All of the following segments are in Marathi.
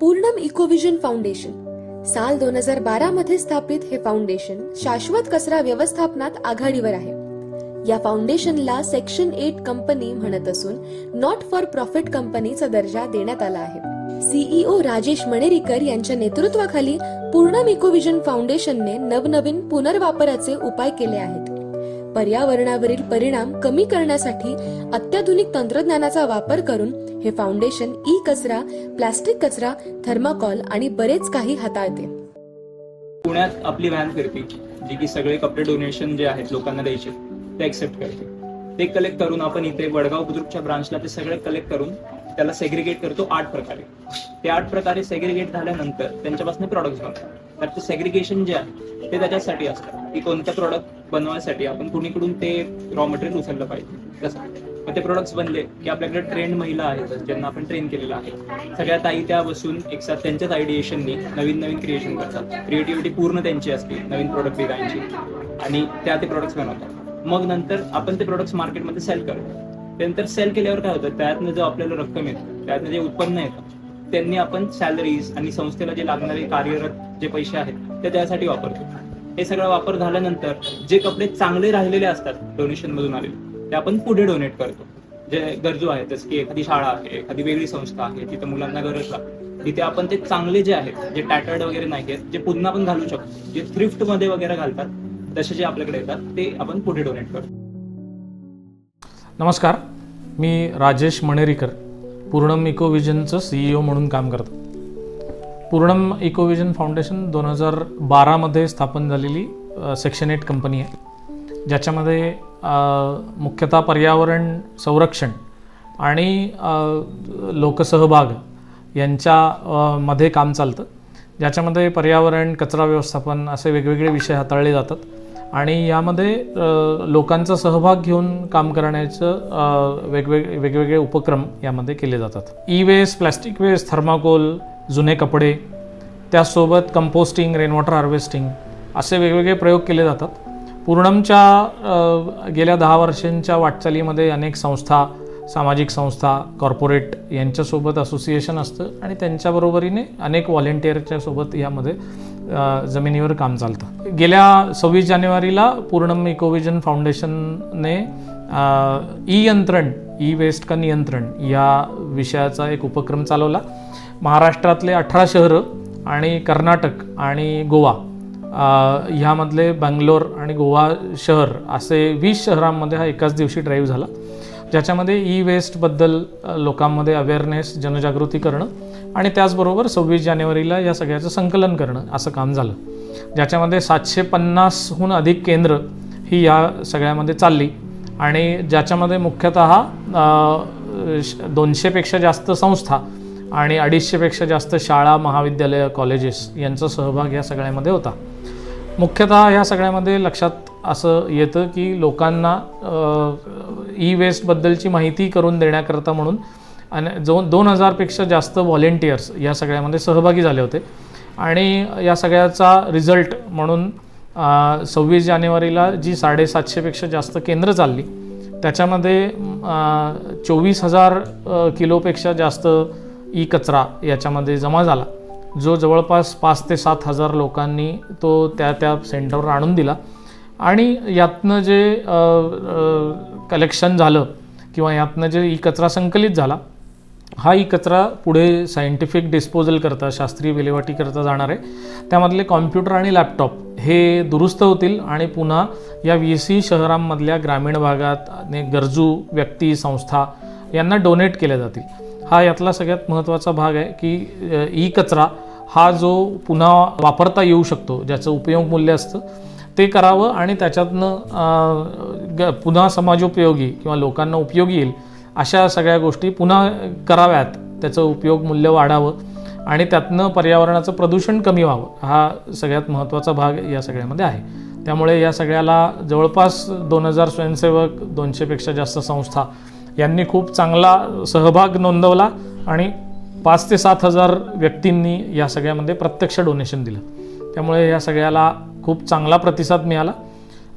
पूर्णम इकोविजन फाउंडेशन. साल दोन हजार बारा मध्ये स्थापित हे फाउंडेशन शाश्वत कचरा व्यवस्थापनात आघाडीवर आहे. या फाउंडेशनला सेक्शन एट कंपनी म्हणत असून नॉट फॉर प्रॉफिट कंपनीचा दर्जा देण्यात आला आहे. सीईओ राजेश मणेरीकर यांच्या नेतृत्वाखाली पूर्णम इकोविजन फाउंडेशनने नवनवीन पुनर्वापराचे उपाय केले आहेत. पर्यावरणावरील परिणाम कमी करण्यासाठी अत्याधुनिक तंत्रज्ञानाचा वापर करून हे फाउंडेशन ई कचरा प्लास्टिक कचरा थर्माकॉल आणि बरेच काही हाताळते पुण्यात आपली व्हॅन फिरती जी की सगळे कपडे डोनेशन जे आहेत लोकांना द्यायचे ते एक्सेप्ट करते. ते कलेक्ट करून आपण इथे वडगाव बुद्रुकच्या ब्रांचला ते सगळे कलेक्ट करून त्याला सेग्रिगेट करतो आठ प्रकारे. ते आठ प्रकारे सेग्रिगेट झाल्यानंतर त्यांच्यापासून प्रॉडक्ट बनतात. तर ते सेग्रिगेशन जे आहे ते त्याच्यासाठी असतं की कोणतं प्रॉडक्ट बनवायसाठी आपण कुणीकडून ते रॉ मटेरियल उचललं पाहिजे. कसं मग ते प्रोडक्ट्स बनले की आपल्याकडे ट्रेंड महिला आहेत ज्यांना आपण ट्रेन केलेलं आहे. सगळ्या ताई त्या बसून एक साथ त्यांच्याच आयडिएशननी नवीन नवीन क्रिएशन करतात. क्रिएटिव्हिटी पूर्ण त्यांची असते नवीन प्रोडक्ट डिझाईनची आणि त्या ते प्रोडक्ट्स बनवतात. मग नंतर आपण ते प्रोडक्ट्स मार्केटमध्ये सेल करतो. त्यानंतर सेल केल्यावर काय होतं? त्यातनं जो आपल्याला रक्कम येतो त्यातनं जे उत्पन्न येतं त्यांनी आपण सॅलरीज आणि संस्थेला जे लागणारे कार्यरत जे पैसे आहेत ते त्यासाठी वापरतो. हे सगळं वापर झाल्यानंतर जे कपडे चांगले राहिलेले असतात डोनेशन मधून आलेले ते आपण पुढे डोनेट करतो. जे गरजू आहेत जसं की एखादी शाळा आहे एखादी वेगळी संस्था आहे तिथे मुलांना गरज लागते तिथे आपण ते चांगले जे आहेत जे टॅटर्ड वगैरे नाही आहेत जे पुन्हा आपण घालू शकतो जे थ्रिफ्टमध्ये वगैरे घालतात तसे जे आपल्याकडे येतात ते आपण पुढे डोनेट करतो. नमस्कार मी राजेश मणेरीकर पूर्णम इकोविजनचं सीईओ म्हणून काम करतो. पूर्णम इकोविजन फाउंडेशन दोन हजार बारामध्ये स्थापन झालेली सेक्शन एट कंपनी आहे ज्याच्यामध्ये मुख्यतः पर्यावरण संरक्षण आणि लोकसहभाग यांच्या मध्ये काम चालतं. ज्याच्यामध्ये पर्यावरण कचरा व्यवस्थापन असे वेगवेगळे विषय हाताळले जातात. आणि यामध्ये लोकांचा सहभाग घेऊन काम करण्याचं वेगवेग वेगवेगळे वेगवेगळे उपक्रम यामध्ये केले जातात. E waste plastic waste thermocol जुने कपडे त्यासोबत कंपोस्टिंग रेनवॉटर हार्वेस्टिंग असे वेगवेगळे प्रयोग केले जातात. पूर्णमच्या गेल्या दहा वर्षांच्या वाटचालीमध्ये अनेक संस्था सामाजिक संस्था कॉर्पोरेट यांच्यासोबत असोसिएशन असतं आणि त्यांच्याबरोबरीने अनेक व्हॉलेंटिअरच्या सोबत यामध्ये जमिनीवर काम चालतं. गेल्या सव्वीस जानेवारीला पूर्णम इकोविजन फाउंडेशनने ई यंत्रण ई वेस्ट का नियंत्रण या विषयाचा एक उपक्रम चालवला. महाराष्ट्रातले अठरा शहरं आणि कर्नाटक आणि गोवा ह्यामधले बंगलोर आणि गोवा शहर असे वीस शहरांमध्ये हा एकाच दिवशी ड्राईव्ह झाला. ज्याच्यामध्ये ई वेस्टबद्दल लोकांमध्ये अवेअरनेस जनजागृती करणं आणि त्याचबरोबर सव्वीस जानेवारीला या सगळ्याचं संकलन करणं असं काम झालं. ज्याच्यामध्ये सातशे पन्नासहून अधिक केंद्र ही या सगळ्यामध्ये चालली आणि ज्याच्यामध्ये मुख्यतः श- दोनशेपेक्षा जास्त संस्था आणि अडीचशेपेक्षा जास्त शाळा महाविद्यालय कॉलेजेस यांचा सहभाग या सगळ्यामध्ये होता. मुख्यतः ह्या सगळ्यामध्ये लक्षात असं येतं की लोकांना ई वेस्टबद्दलची माहिती करून देण्याकरता म्हणून आणि जो दोन हजारपेक्षा जास्त व्हॉलेंटियर्स या सगळ्यामध्ये सहभागी झाले होते. आणि या सगळ्याचा रिझल्ट म्हणून सव्वीस जानेवारीला जी साडेसातशेपेक्षा जास्त केंद्र चालली त्याच्यामध्ये चोवीस हजार किलोपेक्षा जास्त ई कचरा याच्यामध्ये जमा झाला. जो जवळपास पाच ते सात हजार लोकांनी तो त्या त्या सेंटरवर आणून दिला. आणि यातनं जे कलेक्शन झालं किंवा यातनं जे ई कचरा संकलित झाला हा ई कचरा पुढे सायंटिफिक डिस्पोजल करता शास्त्रीय विल्हेवाटी करता जाणार आहे. त्यामधले कॉम्प्युटर आणि लॅपटॉप हे दुरुस्त होतील आणि पुन्हा या वीसही शहरांमधल्या ग्रामीण भागात गरजू व्यक्ती संस्था यांना डोनेट केल्या जातील. हा यातला सगळ्यात महत्त्वाचा भाग आहे की ई कचरा हा जो पुन्हा वापरता येऊ शकतो ज्याचं उपयोग मूल्य असतं ते करावं आणि त्याच्यातनं ग पुन्हा समाजोपयोगी किंवा लोकांना उपयोगी येईल अशा सगळ्या गोष्टी पुन्हा कराव्यात त्याचं उपयोग मूल्य वाढावं आणि त्यातनं पर्यावरणाचं प्रदूषण कमी व्हावं हा सगळ्यात महत्त्वाचा भाग या सगळ्यामध्ये आहे. त्यामुळे या सगळ्याला जवळपास दोन हजार स्वयंसेवक दोनशेपेक्षा जास्त संस्था यांनी खूप चांगला सहभाग नोंदवला आणि पाच ते सात हजार व्यक्तींनी या सगळ्यामध्ये प्रत्यक्ष डोनेशन दिलं. त्यामुळे या सगळ्याला खूप चांगला प्रतिसाद मिळाला.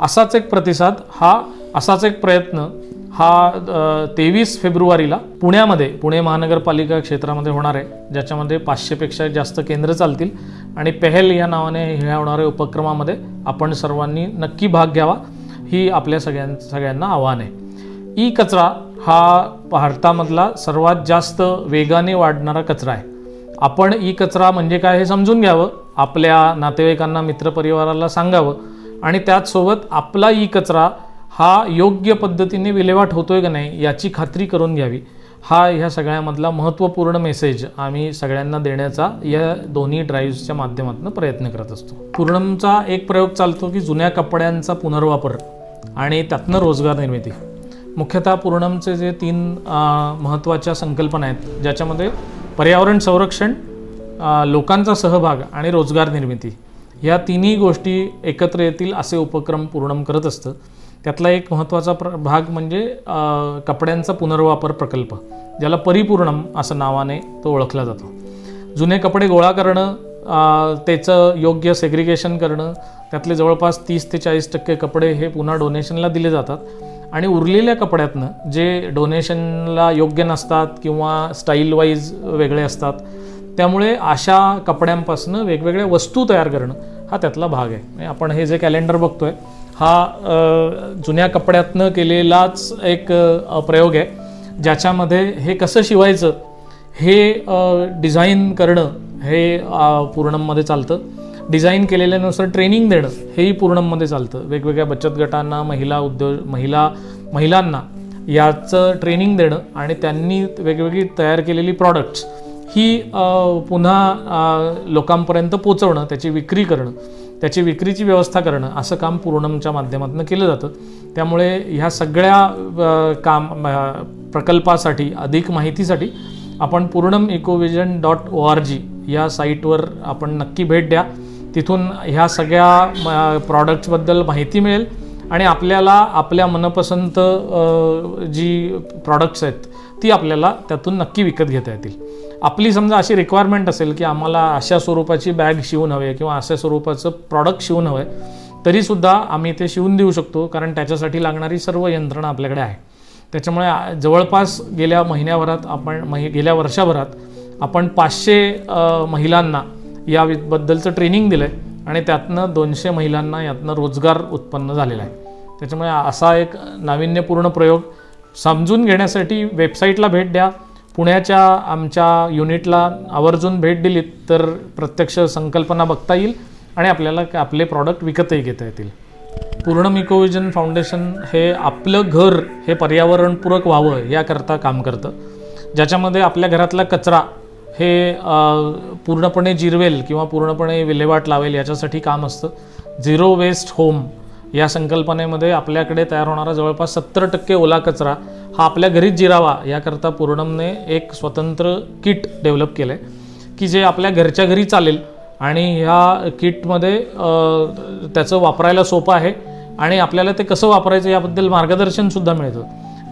असाच एक प्रतिसाद हा असाच एक प्रयत्न हा तेवीस फेब्रुवारीला पुण्यामध्ये पुणे महानगरपालिका क्षेत्रामध्ये होणार आहे ज्याच्यामध्ये पाचशेपेक्षा जास्त केंद्र चालतील आणि पहल या नावाने ह्या होणाऱ्या उपक्रमामध्ये आपण सर्वांनी नक्की भाग घ्यावा ही आपल्या सगळ्यां सगळ्यांना आव्हान आहे. ई कचरा हा भारतामधला सर्वात जास्त वेगाने वाढणारा कचरा आहे. आपण ई कचरा म्हणजे काय हे समजून घ्यावं आपल्या नातेवाईकांना मित्रपरिवाराला सांगावं आणि त्याचसोबत आपला ई कचरा हा योग्य पद्धतीने विल्हेवाट होतोय का नाही याची खात्री करून घ्यावी. हा ह्या सगळ्यामधला महत्त्वपूर्ण मेसेज आम्ही सगळ्यांना देण्याचा या दोन्ही ड्राईव्हच्या माध्यमातून प्रयत्न करत असतो. पूर्णमचा एक प्रयोग चालतो की जुन्या कपड्यांचा पुनर्वापर आणि त्यातनं रोजगार निर्मिती. मुख्यतः पूर्णमचे जे तीन महत्त्वाच्या संकल्पना आहेत ज्याच्यामध्ये पर्यावरण संरक्षण लोकांचा सहभाग आणि रोजगार निर्मिती या तिन्ही गोष्टी एकत्र येतील असे उपक्रम पूर्णम करत असतं. त्यातला एक महत्त्वाचा प्र भाग म्हणजे कपड्यांचा पुनर्वापर प्रकल्प ज्याला परिपूर्णम असं नावाने तो ओळखला जातो. जुने कपडे गोळा करणं त्याचं योग्य सेग्रिगेशन करणं त्यातले जवळपास तीस ते चाळीस टक्के कपडे हे पुन्हा डोनेशनला दिले जातात. आणि उरलेल्या कपड्यातनं जे डोनेशनला योग्य नसतात किंवा स्टाईल वाईज वेगळे असतात त्यामुळे अशा कपड्यांपासून वेगवेगळ्या वस्तू तयार करणं हा त्यातला भाग आहे. म्हणजे आपण हे जे कॅलेंडर बघतोय हा जुन्या कपड्यातनं केलेलाच एक प्रयोग आहे ज्याच्यामध्ये हे कसं शिवायचं हे डिझाईन करणं हे पूर्णममध्ये चालतं. डिझाईन केलेल्यानुसार ट्रेनिंग देणं हेही पूर्णममध्ये चालतं. वेगवेगळ्या बचत गटांना महिला उद्योग महिला महिलांना याचं ट्रेनिंग देणं आणि त्यांनी वेगवेगळी तयार केलेली प्रॉडक्ट्स ही पुन्हा लोकांपर्यंत पोचवणं त्याची विक्री करणं त्याची विक्रीची व्यवस्था करणं असं काम पूर्णमच्या माध्यमातून केलं जातं. त्यामुळे ह्या सगळ्या काम प्रकल्पासाठी अधिक माहितीसाठी आपण पूर्णम Ecovision dot O R G या साईटवर आपण नक्की भेट द्या. तिथून ह्या सगळ्या प्रॉडक्ट्सबद्दल माहिती मिळेल आणि आपल्याला आपल्या मनपसंत जी प्रॉडक्ट्स आहेत ती आपल्याला त्यातून नक्की विकत घेता येतील. आपली समजा अशी रिक्वायरमेंट असेल की आम्हाला अशा स्वरूपाची बॅग शिवून हवे किंवा अशा स्वरूपाचं प्रॉडक्ट शिवून हवं आहे तरीसुद्धा आम्ही ते शिवून देऊ शकतो कारण त्याच्यासाठी लागणारी सर्व यंत्रणा आपल्याकडे आहे. त्याच्यामुळे जवळपास गेल्या महिन्याभरात आपण महि गेल्या वर्षाभरात आपण पाचशे महिलांना याबद्दलचं ट्रेनिंग दिलं आहे आणि त्यातनं दोनशे महिलांना यातनं रोजगार उत्पन्न झालेला आहे. त्याच्यामुळे असा एक नाविन्यपूर्ण प्रयोग समजून घेण्यासाठी वेबसाईटला भेट द्या. पुण्याच्या आमच्या युनिटला आवर्जून भेट दिलीत तर प्रत्यक्ष संकल्पना बघता येईल आणि आपल्याला आपले प्रॉडक्ट विकतही घेता येतील. पूर्ण इकोविजन फाउंडेशन हे आपलं घर हे पर्यावरणपूरक व्हावं याकरता काम करतं. ज्याच्यामध्ये आपल्या घरातला कचरा हे पूर्णपणे जिरवेल किंवा पूर्णपणे विल्हेवाट लावेल याच्यासाठी काम असतं. झिरो वेस्ट होम या संकल्पनेमध्ये आपल्याकडे तयार होणारा जवळपास सत्तर टक्के ओला कचरा हा आपल्या घरीच जिरावा याकरता पूर्णमने एक स्वतंत्र किट डेव्हलप केलं आहे की जे आपल्या घरच्या घरी चालेल आणि ह्या किटमध्ये त्याचं वापरायला सोपं आहे आणि आपल्याला ते कसं वापरायचं याबद्दल मार्गदर्शनसुद्धा मिळतं.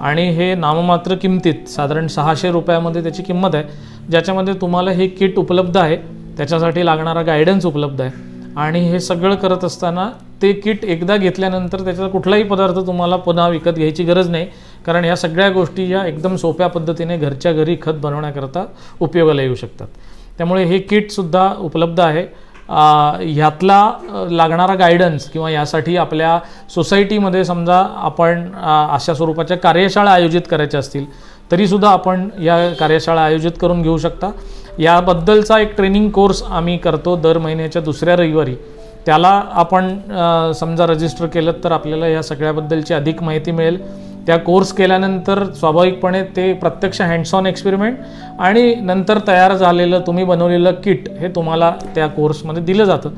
आणि हे नाममात्र किमतीत साधारण सहाशे रुपयामध्ये त्याची किंमत आहे. ज्याच्यामध्ये तुम्हाला हे किट उपलब्ध आहे त्याच्यासाठी लागणारा गायडन्स उपलब्ध आहे. आणि हे सगळं करत असताना ते किट एकदा घेतल्यानंतर त्याचा कुठलाही पदार्थ तुम्हाला पुन्हा विकत घ्यायची गरज नाही कारण या सगळ्या गोष्टी या एकदम सोप्या पद्धतीने घरच्या घरी खत बनवण्याकरता उपयोगाला येऊ शकतात. त्यामुळे हे किटसुद्धा उपलब्ध आहे. ह्यातला लागणारा गायडन्स किंवा यासाठी आपल्या सोसायटीमध्ये समजा आपण अशा स्वरूपाच्या कार्यशाळा आयोजित करायच्या असतील तरीसुद्धा आपण या कार्यशाळा आयोजित करून घेऊ शकता. याबद्दलचा एक ट्रेनिंग कोर्स आम्ही करतो दर महिन्याच्या दुसऱ्या रविवारी. त्याला आपण समजा रजिस्टर केलं तर आपल्याला या सगळ्याबद्दलची अधिक माहिती मिळेल. त्या कोर्स केल्यानंतर स्वाभाविकपणे ते प्रत्यक्ष हँड्स ऑन एक्सपेरिमेंट आणि नंतर तयार झालेलं तुम्ही बनवलेलं किट हे तुम्हाला त्या कोर्समध्ये दिलं जातं.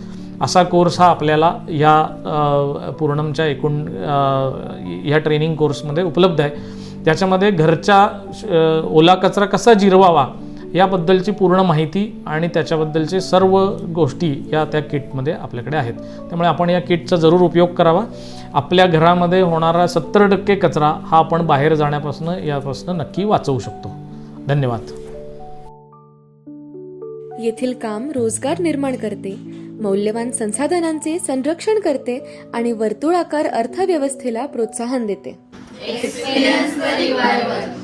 असा कोर्स हा आपल्याला या पूर्णमच्या एकूण ह्या या ट्रेनिंग कोर्समध्ये उपलब्ध आहे. त्याच्यामध्ये घरच्या ओला कचरा कसा जिरवावा याबद्दलची पूर्ण माहिती आणि त्याच्याबद्दलचे सर्व गोष्टी या त्या किटमध्ये आपल्याकडे आहेत. त्यामुळे आपण या किटचा जरूर उपयोग करावा. आपल्या घरामध्ये होणारा सत्तर टक्के कचरा हा आपण बाहेर जाण्यापासून यापासून नक्की वाचवू शकतो. धन्यवाद. येथील काम रोजगार निर्माण करते मौल्यवान संसाधनांचे संरक्षण करते आणि वर्तुळाकार अर्थव्यवस्थेला प्रोत्साहन देते. Experience the revival